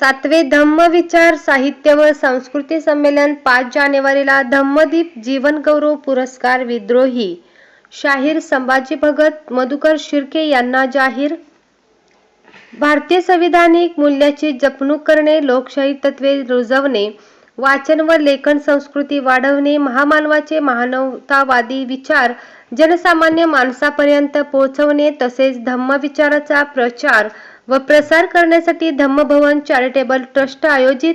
सातवे धम्मविचार साहित्य व संस्कृती संमेलन पाच जानेवारीला धम्मदीप जीवनगौरव पुरस्कार विद्रोही. शाहीर संभाजी भगत मधुकर शिर्के यांना जाहीर. भारतीय संविधानिक मूल्याची जपणूक करणे लोकशाही तत्त्वे रुजवणे. वाचन व लेखन संस्कृती वाढवणे महामानवाचे मानवतावादी विचार जनसामान्य माणसापर्यंत पोहोचवणे तसेच धम्मविचाराचा प्रचार व प्रसार करण्यासाठी धम्मभवन चॅरिटेबल ट्रस्ट आयोजित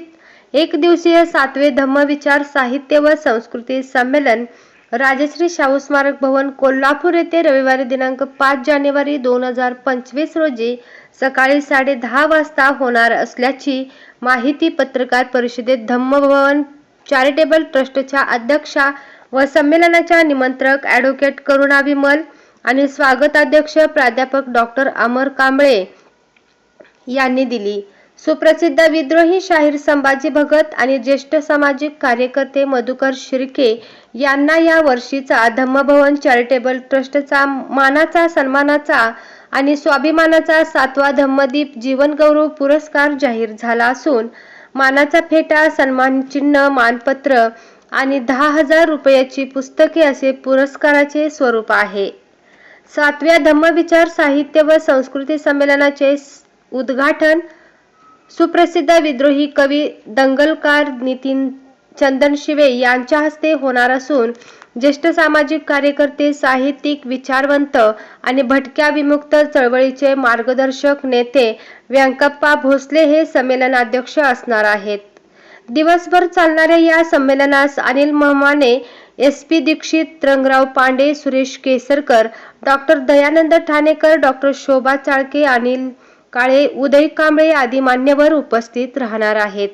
एक दिवसीय सातवे धम्मविचार साहित्य व संस्कृती संमेलन राजश्री शाहू स्मारक भवन कोल्हापूर येथे रविवारी दिनांक पाच जानेवारी दोन हजार पंचवीस रोजी सकाळी साडे दहा वाजता होणार असल्याची माहिती पत्रकार परिषदेत धम्मभवन चॅरिटेबल ट्रस्टच्या अध्यक्षा व संमेलनाच्या निमंत्रक ॲडव्होकेट करुणा विमल आणि स्वागताध्यक्ष प्राध्यापक डॉक्टर अमर कांबळे यांनी दिली. सुप्रसिद्ध विद्रोही शाहीर संभाजी भगत आणि ज्येष्ठ सामाजिक कार्यकर्ते मधुकर शिर्के यांना या वर्षीचा धम्मभवन चॅरिटेबल ट्रस्टचा मानाचा सन्मानाचा आणि स्वाभिमानाचा सातवा धम्मदीप जीवनगौरव पुरस्कार जाहीर झाला असून मानाचा फेटा सन्मान चिन्ह मानपत्र आणि दहा हजार रुपयाची पुस्तके असे पुरस्काराचे स्वरूप आहे. सातव्या धम्मविचार साहित्य व संस्कृती संमेलनाचे उद्घाटन सुप्रसिद्ध विद्रोही कवी दंगलकार नितीन चंदन शिवे यांच्या हस्ते होणार असून ज्येष्ठ सामाजिक कार्यकर्ते साहित्यिक विचारवंत आणि भटक्या विमुक्त चळवळीचे मार्गदर्शक नेते व्यंकप्पा भोसले हे संमेलनाध्यक्ष असणार आहेत. दिवसभर चालणाऱ्या या संमेलनास Anil Mahamane S P Dixit Rangrao Pande Suresh Kesarkar doctor Dayanand Thanekar doctor Shobha Chalke Anil Kale Uday Kamble आदी मान्यवर उपस्थित राहणार आहेत.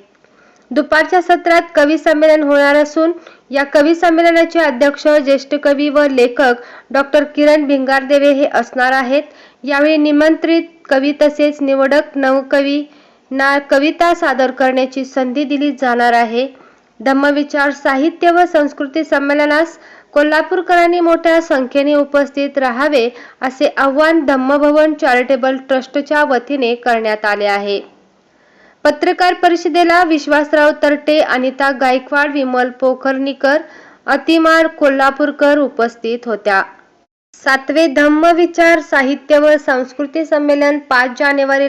दुपारच्या सत्रात कवी संमेलन होणार असून या कवी संमेलनाचे अध्यक्ष ज्येष्ठ कवी व लेखक डॉक्टर किरण भिंगारदेवे हे असणार आहेत. यावेळी निमंत्रित कवी तसेच निवडक नवकवी ना कविता सादर करण्याची संधी दिली जाणार आहे. धम्मविचार साहित्य व संस्कृती संमेलनास कोल्हापूरकरांनी मोठ्या संख्येने उपस्थित राहावे असे आव्हान धम्मभवन चॅरिटेबल ट्रस्टच्या वतीने करण्यात आले आहे. पत्रकार परिषदेला विश्वासराव तरटे अनिता गायकवाड विमल पोखर्णीकर अतिमार कोल्हापूरकर उपस्थित होत्या. सातवे धम्म विचार साहित्य व संस्कृती संमेलन पाच जानेवारी